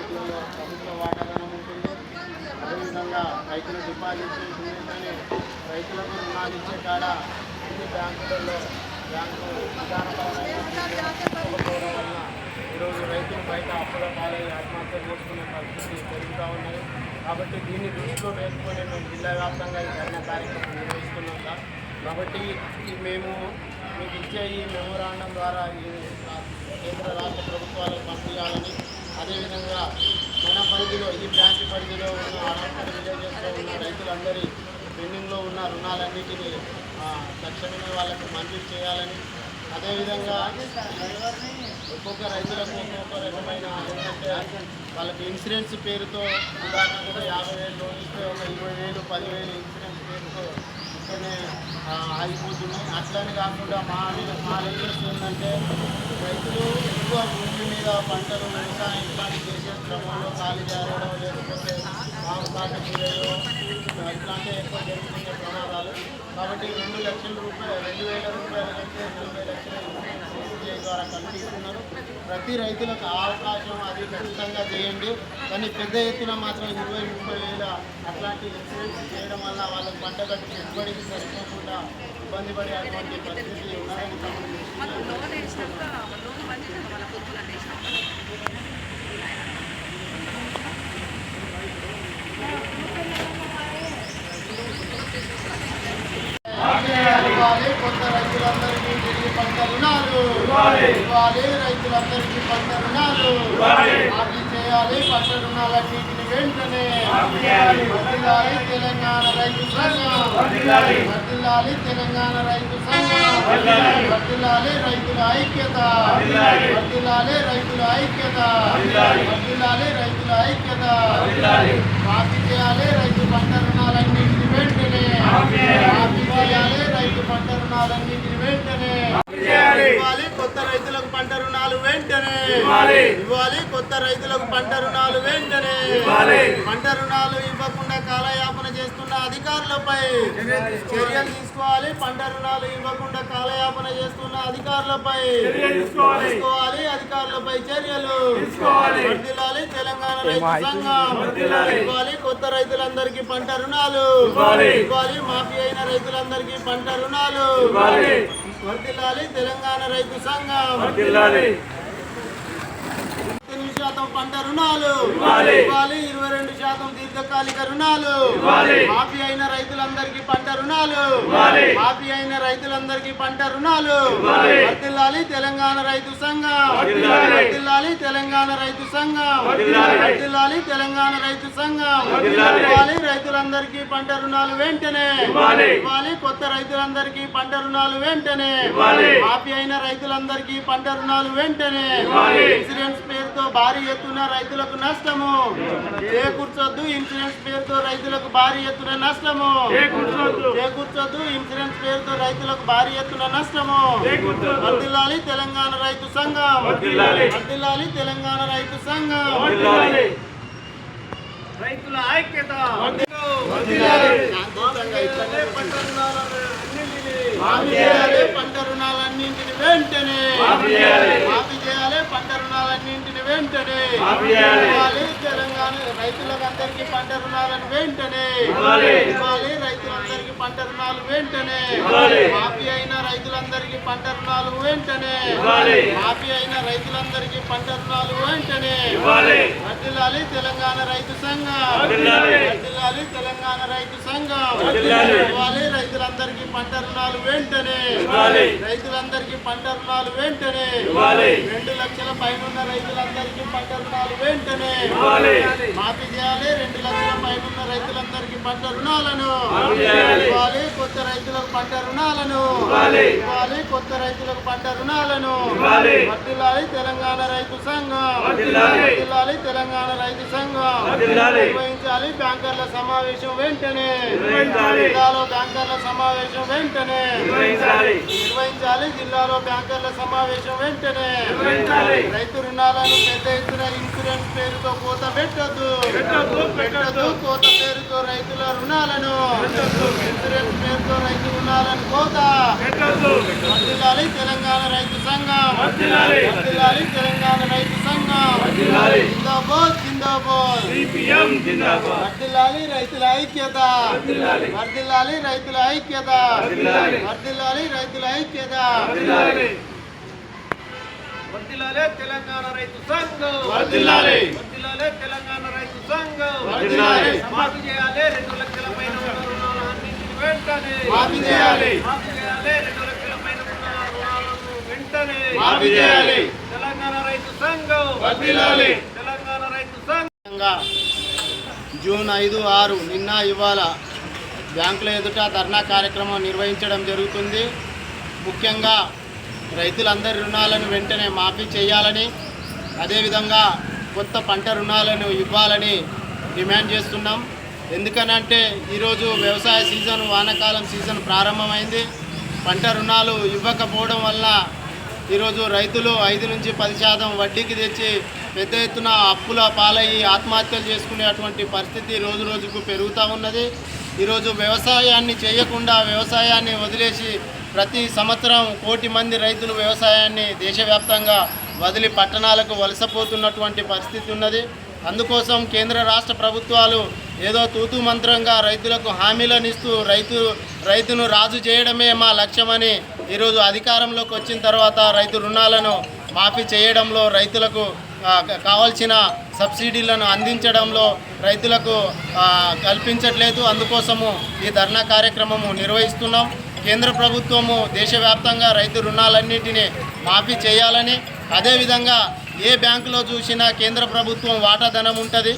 బ్యాంకులలో ప్రభుత్వ వాటాదనం ఉంటుంది. అదేవిధంగా రైతులు డిపాజిట్ చేసిన రైతులకు రుణాలు ఇచ్చే కాడ అన్ని బ్యాంకులలో బ్యాంకు విధానపరమైన వలన ఈరోజు రైతులు బయట అప్పుల పాలై ఆత్మహత్య చేసుకునే పరిస్థితి పెరుగుతూ ఉన్నది. కాబట్టి దీన్ని దృష్టిలో వేసుకొని మేము జిల్లా వ్యాప్తంగా ఈ ధర్నా కార్యక్రమం నిర్వహిస్తున్నాం సార్. కాబట్టి ఈ మేము మీకు ఇచ్చే ఈ మెమోరాండం ద్వారా ఈ కేంద్ర రాష్ట్ర ప్రభుత్వాలకు పంపించాలని అదేవిధంగా మన పరిధిలో ఈ బ్రాంచ్ పరిధిలో ఉన్న అనంతపురం విలేజెస్లో ఉన్న రైతులందరి పెండింగ్లో ఉన్న రుణాలన్నింటినీ తక్షణమే వాళ్ళకు మంజూరు చేయాలని. అదేవిధంగా ఒక్కొక్క రైతులకు ఒక్కొక్క రకమైన ఏంటంటే వాళ్ళకి ఇన్సూరెన్స్ పేరుతో ఉదాహరణకు యాభై వేలు లోన్ ఇస్తే ఒక ఇరవై వేలు పదివేలు ఇన్సూరెన్స్ పేరుతో వెంటనే ఆగిపోతున్నాయి అట్లనే కాకుండా మా మా రిక్వెస్ట్ ఏంటంటే రైతులు ఎక్కువ భూమి మీద పంటలు వ్యవసాయం ఇట్లాంటి చేసే క్రమంలో ఖాళీ చేరడం లేకపోతే పాము కాట కూరలో ఇట్లాంటి ఎక్కువ జరుగుతున్న ప్రమాదాలు. కాబట్టి రెండు లక్షల రూపాయలు రెండు వేల రూపాయల కంటే నలభై లక్షల ఇన్సూరెన్స్ ద్వారా కల్పిస్తున్నారు. ప్రతి రైతులకు అవకాశం అది ఖచ్చితంగా చేయండి. కానీ పెద్ద ఎత్తున మాత్రం ఇరవై ముప్పై వేల అట్లాంటి ఇన్సూరెన్స్ చేయడం వల్ల వాళ్ళకి పంట కట్టు పెట్టుబడికి సరిపోకుండా ఇబ్బంది పడే అటువంటి పరిస్థితి ఉన్నారని మనం లోన్ పంట రుణాలు ఇవ్వాలి రైతులందరికీ పంట రుణాలు మాఫీ చేయాలి పంట రుణాలన్నింటిని వెంటనే. తెలంగాణ రైతు సంఘం. వర్ధిల్లాలి తెలంగాణ రైతు సంఘం. వర్ధిల్లాలి రైతుల ఐక్యత. వర్ధిల్లాలి రైతుల ఐక్యత. వర్ధిల్లాలి రైతుల ఐక్యత. మాఫీ చేయాలి రైతు పంట రుణాలన్నింటిని వెంటనే. మాఫీ చేయాలి రైతు పంట రుణాలన్నింటిని వెంటనే ఇవ్వాలి కొత్త రైతులకు పంట రుణాలు వెంటనే ఇవ్వాలి. కొత్త రైతులకు పంట రుణాలు వెంటనే. పంట రుణాలు ఇవ్వకుండా కాలయాపన చేస్తున్న అధికారులపై చర్యలు తీసుకోవాలి. పంట రుణాలు ఇవ్వకుండా కాలయాపన చేస్తున్న అధికారులపై తీసుకోవాలి. అధికారులపై చర్యలు వర్ధిల్లాలి. తెలంగాణ రైతు సంఘం ఇవ్వాలి. కొత్త రైతులందరికీ పంట రుణాలు ఇవ్వాలి. మాఫీ అయిన రైతులందరికీ పంట రుణాలు వర్ధిల్లాలి. తెలంగాణ రైతు సంఘం ఎనిమిది శాతం పంట రుణాలు. ఇవ్వాలి. ఇరవై రెండు శాతం దీర్ఘకాలిక రుణాలు. మాఫీ అయిన రైతులందరికీ పంట రుణాలు. మాఫీ అయిన రైతులందరికీ పంట రుణాలు. వర్ధిల్లాలి తెలంగాణ రైతు సంఘం. వర్ధిల్లాలి. తెలంగాణ రైతు సంఘం. వర్ధిల్లాలి. తెలంగాణ రైతు సంఘం. ఇవ్వాలి రైతులందరికీ పంట రుణాలు వెంటనే. ఇవ్వాలి. కొత్త రైతులందరికీ పంట రుణాలు వెంటనే. మాఫీ అయిన రైతులందరికీ పంట రుణాలు వెంటనే. భారీ ఎత్తున రైతులకు నష్టము. చేకూర్చొద్దు ఇన్సూరెన్స్ పేరుతో రైతులకు భారీ ఎత్తున నష్టము. చేకూర్చొద్దు ఇన్సూరెన్స్ పేరుతో రైతులకు భారీ ఎత్తున నష్టము. వర్ధిల్లాలి తెలంగాణ రైతు సంఘం. వర్ధిల్లాలి తెలంగాణ రైతు సంఘం. రైతుల ఐక్యత. పంట రుణాలన్నింటిని. వెంటనే మాఫీ చేయాలి పంట రుణాలన్నింటిని వెంటనే ఇవ్వాలి. తెలంగాణ రైతులకు అందరికీ పంట రుణాలను వెంటనే ఇవ్వాలి. రైతులందరికీ పంట రుణాలు వెంటనే మాఫీ అయిన రైతులందరికీ పంట రుణాలు వెంటనే మాఫీ అయిన రైతులందరికీ పంట రుణాలు వెంటనే వర్ధిల్లాలి తెలంగాణ రైతు సంఘం. వర్ధిల్లాలి తెలంగాణ రైతు సంఘం. ఇవ్వాలి రైతులందరికీ పంట రుణాలు వెంటనే. రైతులందరికీ పంట రుణాలు వెంటనే. రెండు లక్షల పైన రైతులందరికీ పంట రుణాలు వెంటనే. మాఫీ చేయాలి. రెండు లక్షల పైన రైతులందరికీ పంట రుణాలను. ఇవ్వాలి కొత్త రైతులకు పంట రుణాలను. ఇవ్వాలి. కొత్త రైతులకు పంట రుణాలను. వర్ధిల్లాలి తెలంగాణ రైతు సంఘం. వర్ధిల్లాలి తెలంగాణ రైతు సంఘం. నిర్వహించాలి బ్యాంకర్ల సమావేశం వెంటనే. జిల్లాలో బ్యాంకర్ల సమావేశం వెంటనే. నిర్వహించాలి. జిల్లాలో బ్యాంకర్ల సమావేశం వెంటనే. రైతు రుణాలను పెద్ద ఎత్తున ఇన్సూరెన్స్ పేరుతో కోత పెట్టొద్దు. పెట్టొద్దు కోత పేరుతో రైతుల రుణాలను. ఇన్సూరెన్స్ పేరుతో రైతు రుణాలను కోత. వర్ధిల్లాలి తెలంగాణ రైతు సంఘం. తెలంగాణ రైతు జిందాబాద్ జిందాబాద్ సిపిఎం జిందాబాద్ రైతుల ఐక్యత. వర్ధిల్లాలి రైతుల ఐక్యత. వర్ధిల్లాలి రైతుల ఐక్యత. వర్ధిల్లాలి తెలంగాణ రైతు సంఘం వర్ధిల్లాలి. వర్ధిల్లాలి తెలంగాణ రైతు సంఘం వర్ధిల్లాలి. మాఫీ చేయాలి రెండు లక్షల పైన ఉన్న రుణాలన్నింటినీ వెంటనే మాఫీ చేయాలి. మాఫీ చేయాలి రెండు లక్షల పైన ఉన్న రుణాలను వెంటనే మాఫీ చేయాలి. తెలంగాణ రైతు సంఘం వర్ధిల్లాలి. తెలంగాణ రైతు సంఘం జూన్ ఐదు ఆరు నిన్న ఇవాళ బ్యాంకుల ఎదుట ధర్నా కార్యక్రమం నిర్వహించడం జరుగుతుంది. ముఖ్యంగా రైతులందరి రుణాలను వెంటనే మాఫీ చేయాలని అదేవిధంగా కొత్త పంట రుణాలను ఇవ్వాలని డిమాండ్ చేస్తున్నాం. ఎందుకనంటే ఈరోజు వ్యవసాయ సీజన్ వానాకాలం సీజన్ ప్రారంభమైంది. పంట రుణాలు ఇవ్వకపోవడం వల్ల ఈరోజు రైతులు ఐదు నుంచి పది శాతం వడ్డీకి తెచ్చి పెద్ద ఎత్తున అప్పుల పాలయ్యి ఆత్మహత్యలు చేసుకునేటువంటి పరిస్థితి రోజు రోజుకు పెరుగుతూ ఉన్నది. ఈరోజు వ్యవసాయాన్ని చేయకుండా వ్యవసాయాన్ని వదిలేసి ప్రతి సంవత్సరం కోటి మంది రైతులు వ్యవసాయాన్ని దేశవ్యాప్తంగా వదిలి పట్టణాలకు వలసపోతున్నటువంటి పరిస్థితి ఉన్నది. అందుకోసం కేంద్ర రాష్ట్ర ప్రభుత్వాలు ఏదో తూతు మంత్రంగా రైతులకు హామీలను ఇస్తూ రైతు రైతును రాజు చేయడమే మా లక్ష్యమని ఈరోజు అధికారంలోకి వచ్చిన తర్వాత రైతు రుణాలను మాఫీ చేయడంలో రైతులకు కావాల్సిన సబ్సిడీలను అందించడంలో రైతులకు కల్పించట్లేదు. అందుకోసము ఈ ధర్నా కార్యక్రమము నిర్వహిస్తున్నాం. కేంద్ర ప్రభుత్వము దేశవ్యాప్తంగా రైతు రుణాలన్నింటినీ మాఫీ చేయాలని అదేవిధంగా ఏ బ్యాంకులో చూసినా కేంద్ర ప్రభుత్వం వాటాధనం ఉంటుంది.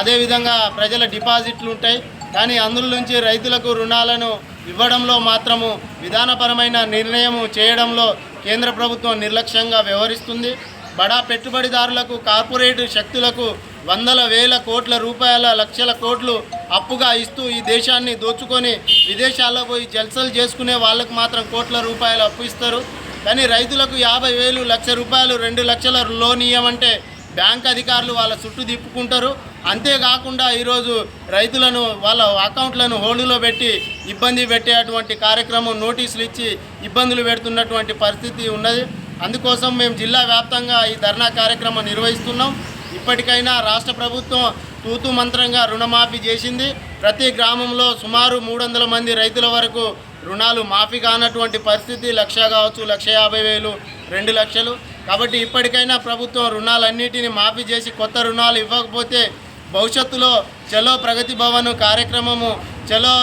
అదేవిధంగా ప్రజల డిపాజిట్లు ఉంటాయి. కానీ అందులో నుంచి రైతులకు రుణాలను ఇవ్వడంలో మాత్రము విధానపరమైన నిర్ణయం చేయడంలో కేంద్ర ప్రభుత్వం నిర్లక్ష్యంగా వ్యవహరిస్తుంది. బడా పెట్టుబడిదారులకు కార్పొరేట్ శక్తులకు వందల వేల కోట్ల రూపాయల లక్షల కోట్లు అప్పుగా ఇస్తూ ఈ దేశాన్ని దోచుకొని విదేశాల్లో పోయి జల్సలు చేసుకునే వాళ్ళకు మాత్రం కోట్ల రూపాయలు అప్పు ఇస్తారు. కానీ రైతులకు యాభై వేలు లక్ష రూపాయలు రెండు లక్షల లోన్ ఇవ్వమంటే బ్యాంక్ అధికారులు వాళ్ళ చుట్టూ తిప్పుకుంటారు. అంతేకాకుండా ఈరోజు రైతులను వాళ్ళ అకౌంట్లను హోల్డ్లో పెట్టి ఇబ్బంది పెట్టేటువంటి కార్యక్రమం నోటీసులు ఇచ్చి ఇబ్బందులు పెడుతున్నటువంటి పరిస్థితి ఉన్నది. అందుకోసం మేము జిల్లా వ్యాప్తంగా ఈ ధర్నా కార్యక్రమం నిర్వహిస్తున్నాం. ఇప్పటికైనా రాష్ట్ర ప్రభుత్వం తూతు మంత్రంగా రుణమాఫీ చేసింది. ప్రతి గ్రామంలో సుమారు మూడు వందల మంది రైతుల వరకు రుణాలు మాఫీ కానటువంటి పరిస్థితి లక్ష కావచ్చు లక్ష యాభై వేలు రెండు లక్షలు. కాబట్టి ఇప్పటికైనా ప్రభుత్వం రుణాలన్నిటిని మాఫీ చేసి కొత్త రుణాలు ఇవ్వకపోతే భవిష్యత్తులో చలో ప్రగతి భవన్ కార్యక్రమము చలో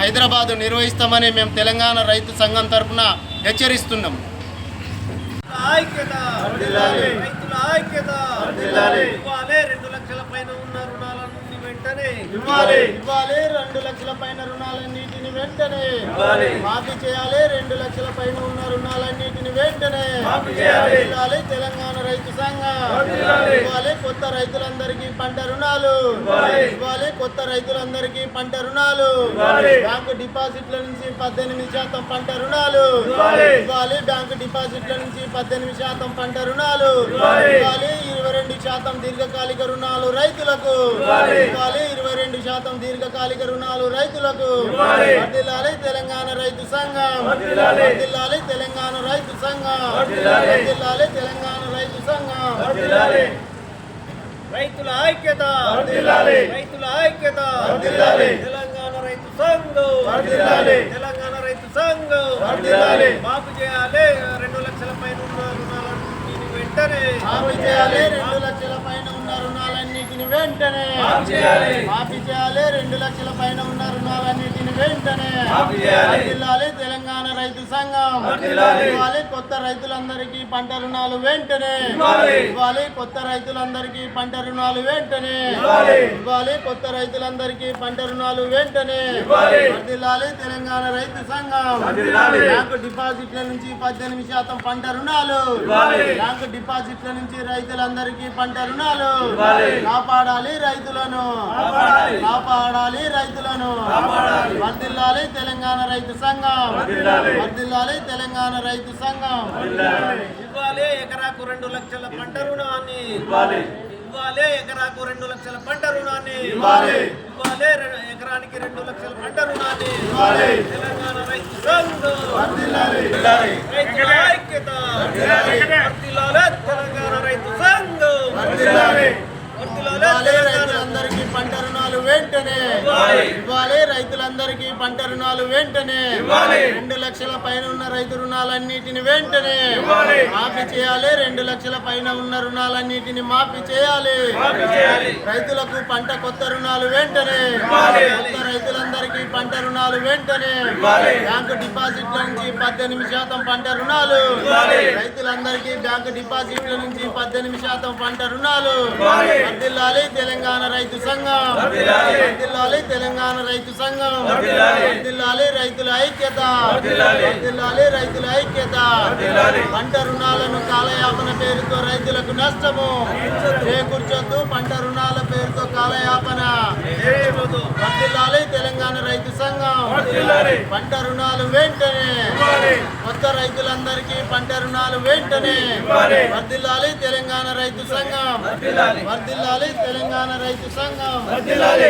హైదరాబాదు నిర్వహిస్తామని మేము తెలంగాణ రైతు సంఘం తరఫున హెచ్చరిస్తున్నాం. ఐక్యత! వెంటనే ఇవ్వాలి. ఇవ్వాలి రెండు లక్షల పైన రుణాలన్నిటిని వెంటనే ఇవ్వాలి. మాఫీ చేయాలి రెండు లక్షల పైన ఉన్న రుణాలన్నిటిని వెంటనే మాఫీ చేయాలి. ఇవ్వాలి తెలంగాణ రైతు సంఘం. ఇవ్వాలి కొత్త రైతులందరికీ పంట రుణాలు ఇవ్వాలి. కొత్త రైతులందరికీ పంట రుణాలు. బ్యాంకు డిపాజిట్ల నుంచి పద్దెనిమిది శాతం పంట రుణాలు ఇవ్వాలి. బ్యాంకు డిపాజిట్ల నుంచి పద్దెనిమిది శాతం పంట రుణాలు ఇవ్వాలి. ఇవ్వాలి ఇరవై రెండు శాతం దీర్ఘకాలిక రుణాలు రైతులకు ఇవ్వాలి. ఇరవై రెండు శాతం దీర్ఘకాలిక రుణాలు రైతులకు తెలంగాణ రైతు సంఘం. వర్ధిల్లాలి తెలంగాణ రైతు సంఘం. వర్ధిల్లాలి తెలంగాణ రైతు సంఘం. రైతుల ఐక్యత. రైతుల ఐక్యత. తెలంగాణ రైతు సంఘం. తెలంగాణ రైతు సంఘం. మాఫీ చేయాలి రెండు లక్షల పైన రుణాలన్నింటిని వెంటనే మాఫీ చేయాలి రెండు లక్షల పైన వెంటనే మాఫీ చేయాలి. రెండు లక్షల పైన ఉన్న రుణాలన్నింటిని వెంటనే. వర్ధిల్లాలి తెలంగాణ రైతు సంఘం. ఇవ్వాలి కొత్త రైతులందరికీ పంట రుణాలు వెంటనే ఇవ్వాలి. కొత్త రైతులందరికీ పంట రుణాలు వెంటనే ఇవ్వాలి. కొత్త రైతులందరికీ పంట రుణాలు వెంటనే. వర్ధిల్లాలి తెలంగాణ రైతు సంఘం. బ్యాంకు డిపాజిట్ల నుంచి పద్దెనిమిది శాతం పంట రుణాలు. బ్యాంకు డిపాజిట్ల నుంచి రైతులందరికీ పంట రుణాలు. కాపాడాలి రైతులను కాపాడాలి. రైతులను. వర్ధిల్లాలి తెలంగాణ రైతు సంఘం. వర్ధిల్లాలి తెలంగాణ రైతు సంఘం. ఇవ్వాలి ఎకరాకు రెండు లక్షల పంట రుణాన్ని ఇవ్వాలి. ఇవ్వాలి ఎకరాకు రెండు లక్షల పంట రుణాన్ని ఇవ్వాలి. ఇవ్వాలి ఎకరానికి రెండు లక్షల పంట రుణాన్ని ఇవ్వాలి. తెలంగాణ రైతు సంఘం వర్ధిల్లాలి. రైతుల ఐక్యత. వర్ధిల్లాలి తెలంగాణ రైతు సంఘం వర్ధిల్లాలి. వెంటనే. ఇవ్వాలి. రైతులందరికీ పంట రుణాలు వెంటనే. రెండు లక్షల పైన ఉన్న రైతు రుణాలన్నిటిని వెంటనే. మాఫీ చేయాలి. రెండు లక్షల పైన ఉన్న రుణాలన్నిటిని మాఫీ చేయాలి. రైతులకు పంట కొత్త రుణాలు వెంటనే. కొత్త రైతులందరికీ పంట రుణాలు వెంటనే. బ్యాంకు డిపాజిట్ల నుంచి పద్దెనిమిది శాతం పంట రుణాలు. రైతులందరికీ బ్యాంకు డిపాజిట్ల నుంచి పద్దెనిమిది శాతం పంట రుణాలు. తెలంగాణ రైతు సంఘం. తెలంగాణ రైతు సంఘం. వర్ధిల్లాలి రైతుల ఐక్యత. వర్ధిల్లాలి రైతుల ఐక్యత. పంట రుణాలను కాలయాపన పేరుతో రైతులకు నష్టము. చేకూర్చొద్దు పంట రుణాల పేరుతో కాలయాపన. వర్ధిల్లాలి తెలంగాణ రైతు సంఘం. పంట రుణాలు వెంటనే. కొత్త రైతులందరికీ పంట రుణాలు వెంటనే. వర్ధిల్లాలి తెలంగాణ రైతు సంఘం. వర్ధిల్లాలి. తెలంగాణ రైతు సంఘం. ఎకరా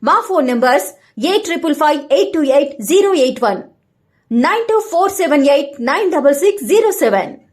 My phone numbers 8558